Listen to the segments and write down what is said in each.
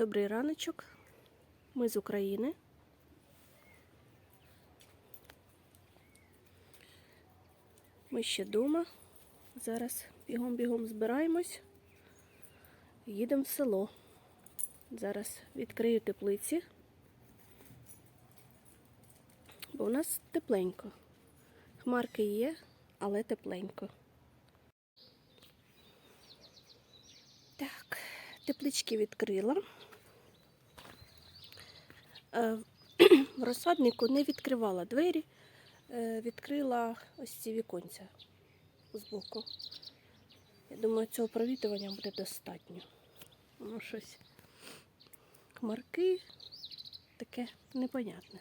Добрий раночок. Ми з України. Ми ще вдома. Зараз бігом-бігом збираємось. Їдемо в село. Зараз відкрию теплиці. Бо у нас тепленько. Хмарки є, але тепленько. Так, теплички відкрила. Е, В розсаднику не відкривала двері, е, відкрила ось ці віконця збоку. Я думаю, цього провітрювання буде достатньо. Воно щось хмарки таке непонятне.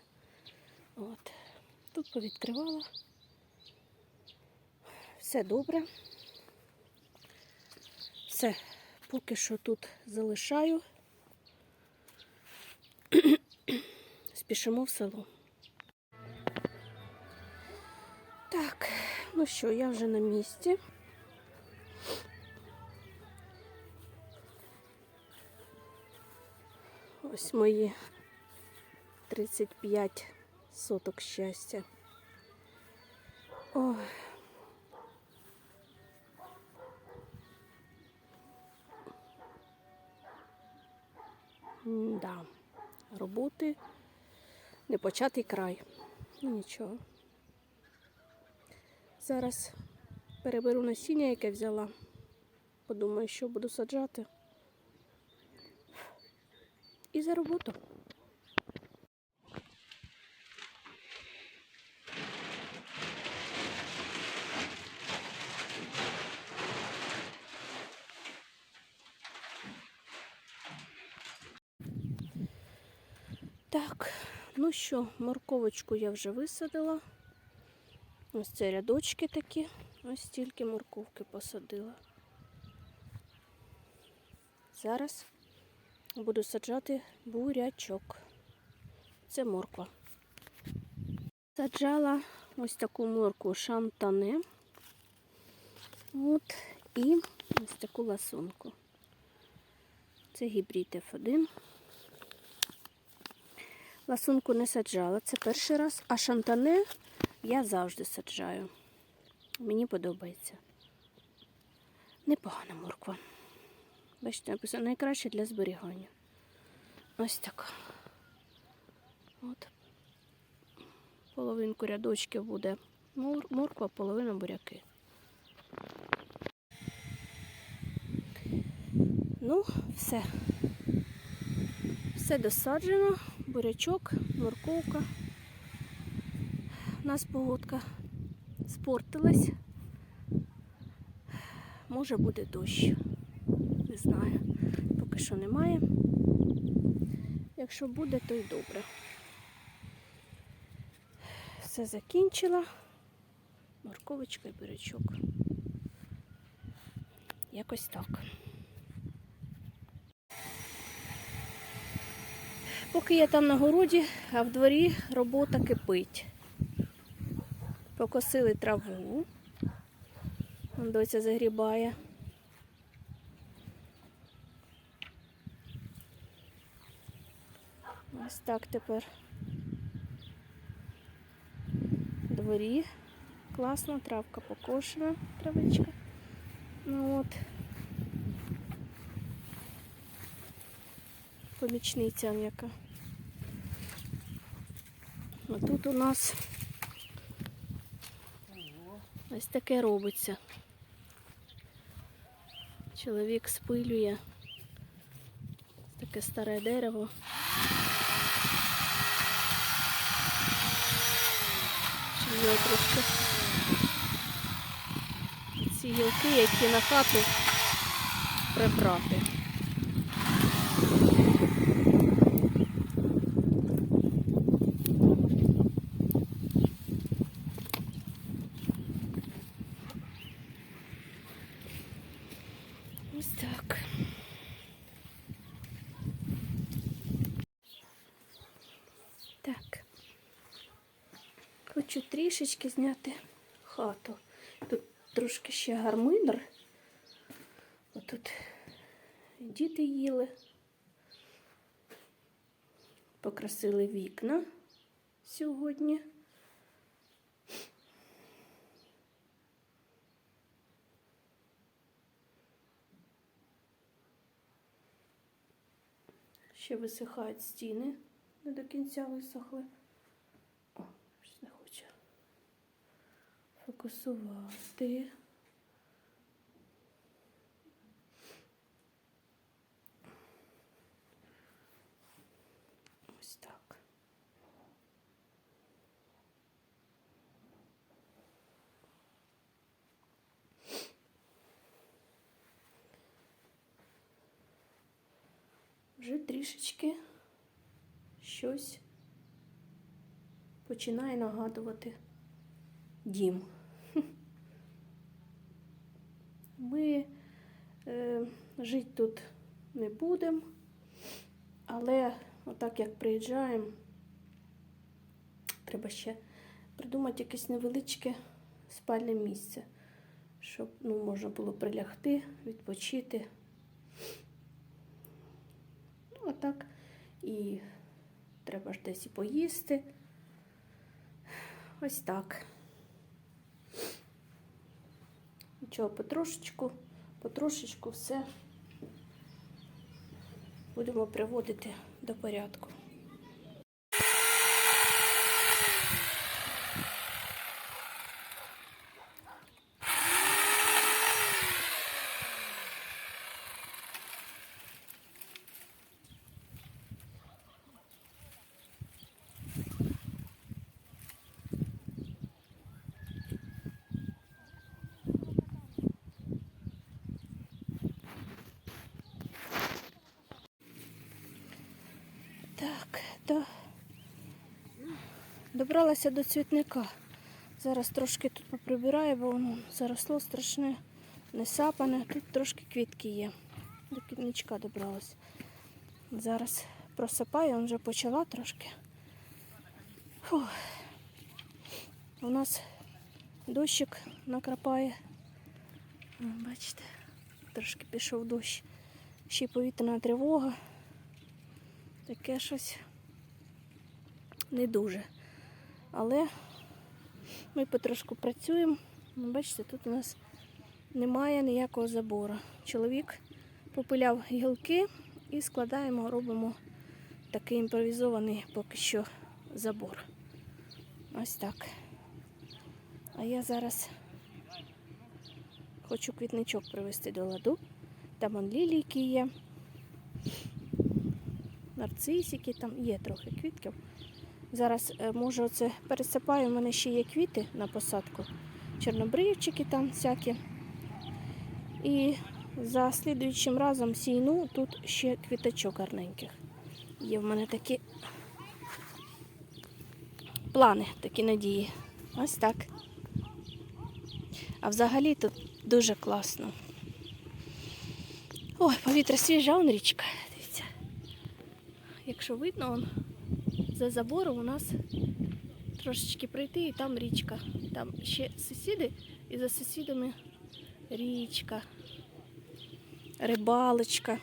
От. Тут повідкривала. Все добре. Все, поки що тут залишаю. Спішимо в село. Так, ну що, я вже на місці. Ось мої 35 соток щастя. Ой. Да, роботи не початий край. Ну нічого. Зараз переберу насіння, яке взяла. Подумаю, що буду саджати. І за роботу. Так, ну що, морковочку я вже висадила. Ось це рядочки такі. Ось стільки морковки посадила. Зараз буду саджати бурячок. Це морква. Саджала ось таку моркву шантане. От, і ось таку ласунку. Це гібрид F1. Ласунку не саджала, це перший раз, а шантане я завжди саджаю. Мені подобається. Непогана морква. Бачите, написано найкраще для зберігання. Ось така. От. Половинку рядочків буде мор- морква, половина буряки. Ну, все. Все досаджено, бурячок, морковка. У нас погодка спортилась. Може буде дощ. Не знаю. Поки що немає. Якщо буде, то й добре. Все закінчила. Морковочка і бурячок. Якось так. Поки я там на городі, а в дворі робота кипить. Покосили траву. Доця загрібає. Ось так тепер. Дворі. Класно, травка покошена, травичка. Ну от. Помічниця яка. А тут у нас ось таке робиться. Чоловік спилює таке старе дерево. Його трошки ці гілки, які на хату прибрати. Ось так. Так. Хочу трішечки зняти хату. Тут трошки ще гармидер. Отут діти їли. покрасили вікна сьогодні. Ще висихають стіни, не до кінця висохли. О, щось не хоче фокусувати. Ось так. Вже трішечки щось починає нагадувати дім. Ми е, жити тут не будемо, але отак як приїжджаємо, треба ще придумати якесь невеличке спальне місце, щоб ну, можна було прилягти, відпочити. Ну, а так і треба ж десь і поїсти. Ось так. Нічого, потрошечку, потрошечку все будемо приводити до порядку. То добралася до цвітника. Зараз трошки тут поприбираю, бо воно заросло страшне, не сапане. Тут трошки квітки є. До квітничка добралась. Зараз просипаю, вже почала трошки. Фух. У нас дощик накрапає. Бачите, трошки пішов дощ. Ще й повітряна тривога. Таке щось не дуже. Але ми потрошку працюємо. Ну, Бачите, тут у нас немає ніякого забору. Чоловік попиляв гілки і складаємо, робимо такий імпровізований поки що забор. Ось так. А я зараз хочу квітничок привести до ладу. Там он лілійки є нарцисики, там є трохи квітків. Зараз е, може оце пересипаю, у мене ще є квіти на посадку, чорнобривчики там всякі. І за слідуючим разом сійну тут ще квіточок гарненьких. Є в мене такі плани, такі надії. Ось так. А взагалі тут дуже класно. Ой, повітря свіже, он річка. Дивіться. Якщо видно, он, за забором у нас трошечки пройти і там річка. Там ще сусіди, і за сусідами річка, рибалочка.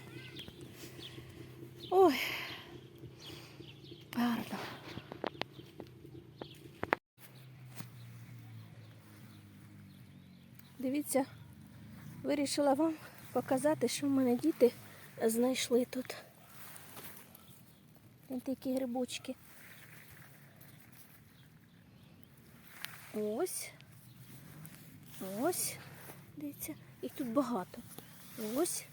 Ой, гарно. Дивіться, вирішила вам показати, що в мене діти знайшли тут. Такі грибочки. Ось. Ось. Дивіться, їх тут багато. Ось.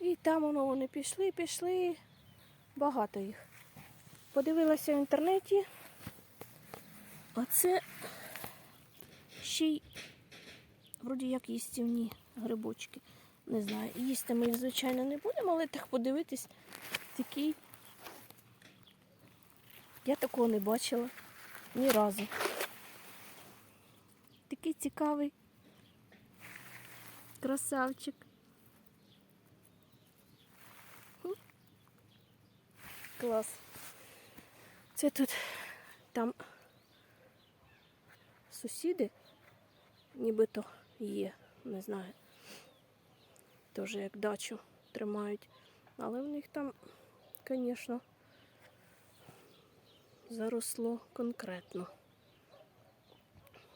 І там воно вони пішли, пішли. Багато їх. Подивилася в інтернеті. Оце ще й вроді як їстівні грибочки. Не знаю, їсти ми їх, звичайно, не будемо, але так подивитись, такий. Я такого не бачила ні разу. Такий цікавий красавчик. Клас. Це тут там сусіди нібито є, не знаю. Теж як дачу тримають. Але в них там, звісно, заросло конкретно.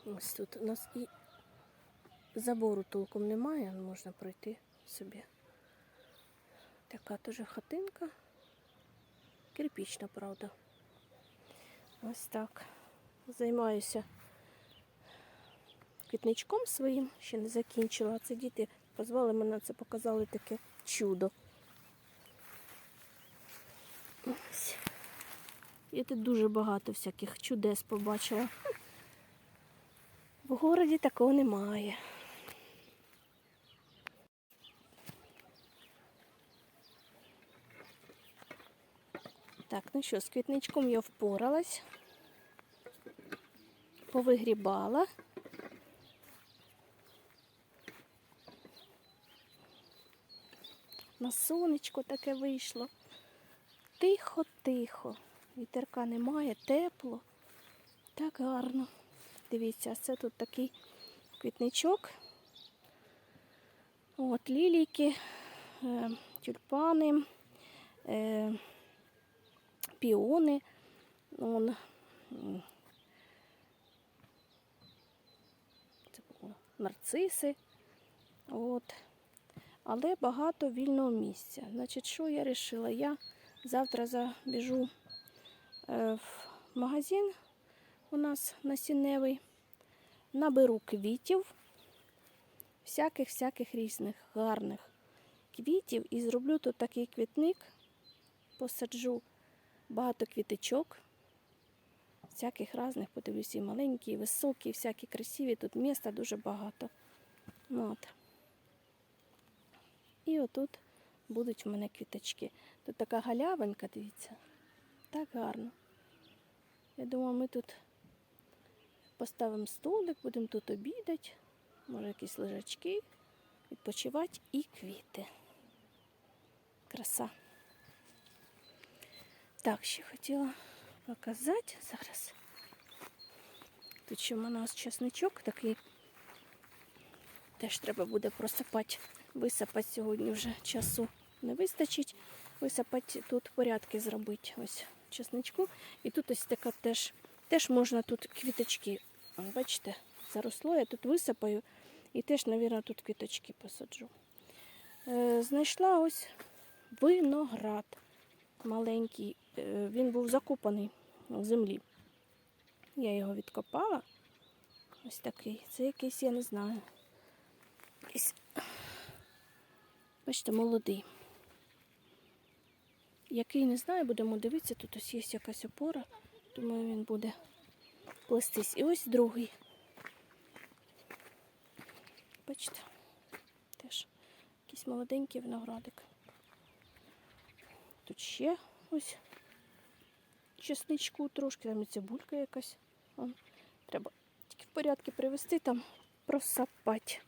Ось тут у нас і забору толком немає, можна пройти собі. Така теж хатинка. Кирпічна, правда. Ось так. Займаюся квітничком своїм, ще не закінчила. Це діти позвали мене, це показали таке чудо. Я тут дуже багато всяких чудес побачила. В городі такого немає. Так, ну що, з квітничком я впоралась, повигрібала. На сонечко таке вийшло. Тихо-тихо. Вітерка немає, тепло. Так гарно. Дивіться, це тут такий квітничок. От лілійки, е, тюльпани, е, піони. Вон, м, це нарциси. От. Але багато вільного місця. Значить, що я вирішила? Я завтра забіжу в магазин у нас насінневий, наберу квітів, всяких-всяких різних гарних квітів і зроблю тут такий квітник, посаджу багато квіточок, всяких різних, подивлюся, і маленькі, і високі, всякі красиві. Тут міста дуже багато. От. І отут будуть в мене квіточки. Тут така галявинка, дивіться. Так гарно. Я думаю, ми тут поставимо столик, будемо тут обідати, може якісь лежачки, відпочивати і квіти. Краса. Так, ще хотіла показати зараз. Тут ще в ось чесничок такий. Теж треба буде просипати, висипати сьогодні вже часу не вистачить. Висипати тут порядки зробити. Ось чесничку. І тут ось така теж, теж можна тут квіточки. Бачите, заросло, я тут висипаю і теж, мабуть, тут квіточки посаджу. Е, знайшла ось виноград маленький. Е, він був закопаний в землі. Я його відкопала. Ось такий. Це якийсь, я не знаю. Якийсь, бачите, молодий. Який не знаю, будемо дивитися, тут ось є якась опора. Думаю, він буде плестись. І ось другий. Бачите, теж якийсь молоденький виноградик. Тут ще ось чесничку трошки, там і цибулька якась. Треба тільки в порядки привести, там просапати.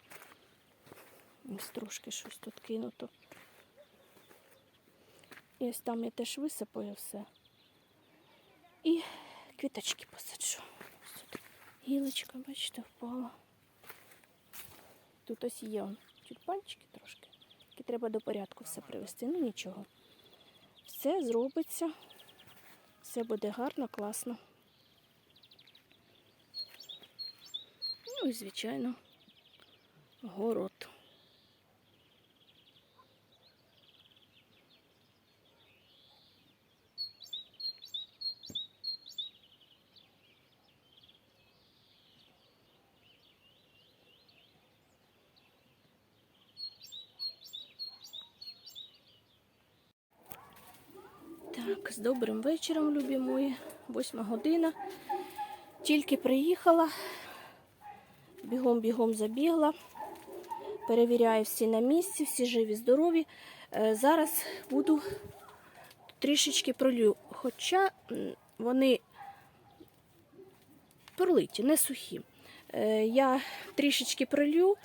Ось трошки щось тут кинуто. І ось там я теж висипаю все. І квіточки посаджу. Тут гілочка, бачите, впала. Тут ось є тюльпанчики трошки. Тільки треба до порядку все привести. Ну нічого. Все зробиться. Все буде гарно, класно. Ну і, звичайно, город. Так, з добрим вечором, любі мої. Восьма година. Тільки приїхала, бігом-бігом забігла. Перевіряю всі на місці, всі живі, здорові. Е, Зараз буду трішечки пролю. Хоча вони пролиті, не сухі. Е, Я трішечки пролю.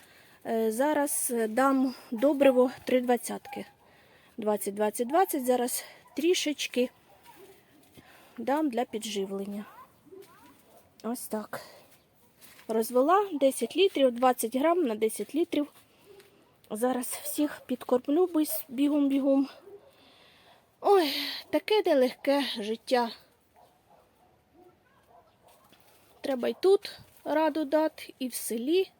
Е, Зараз дам добриво 3 двадцятки. 20, 20, 20. Зараз трішечки дам для підживлення. Ось так. Розвела 10 літрів, 20 грам на 10 літрів. Зараз всіх підкорплю бігом-бігом. Ой, таке нелегке життя. Треба й тут раду дати, і в селі,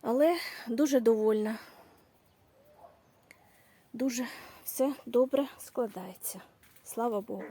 але дуже довольна. Дуже все добре складається. Слава Богу.